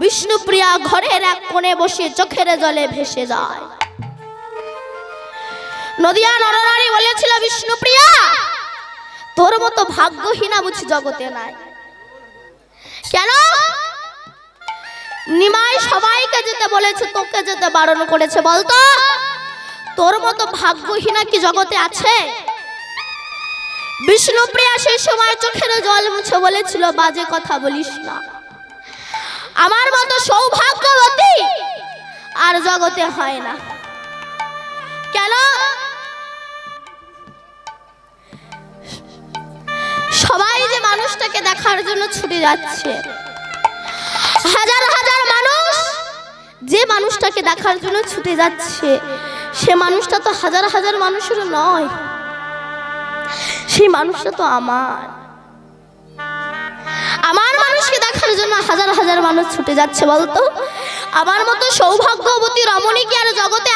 বিষ্ণুপ্রিয়া ঘরের এক কোণে বসে চোখের জলে ভেসে যায়। নদিয়া নরনারী বলেছিল, বিষ্ণুপ্রিয়া, তোর মতো ভাগ্যহীনা বুঝি জগতে নাই। কেন? নিমাই সবাইকে যেতে বলেছে, তোকে যেতে বারণ করেছে, বলতো, তোর মতো ভাগ্যহীনা কি জগতে আছে? বিষ্ণুপ্রিয়া সেই সময় চোখের জল মুছে বলেছিল, বাজে কথা বলিস না। আমার মতো সৌভাগ্যবতী আর জগতে হয় না। কেন? সবাই যে মানুষটাকে দেখার জন্য ছুটে যাচ্ছে। হাজার হাজার মানুষ যে মানুষটাকে দেখার জন্য ছুটে যাচ্ছে, সে মানুষটা তো হাজার হাজার মানুষের নয়। সেই মানুষটা তো আমার। হাজার মানুষ ছুটে যাচ্ছে বলতো? আমার মতো সৌভাগ্যবতী রমণী কি আর জগতে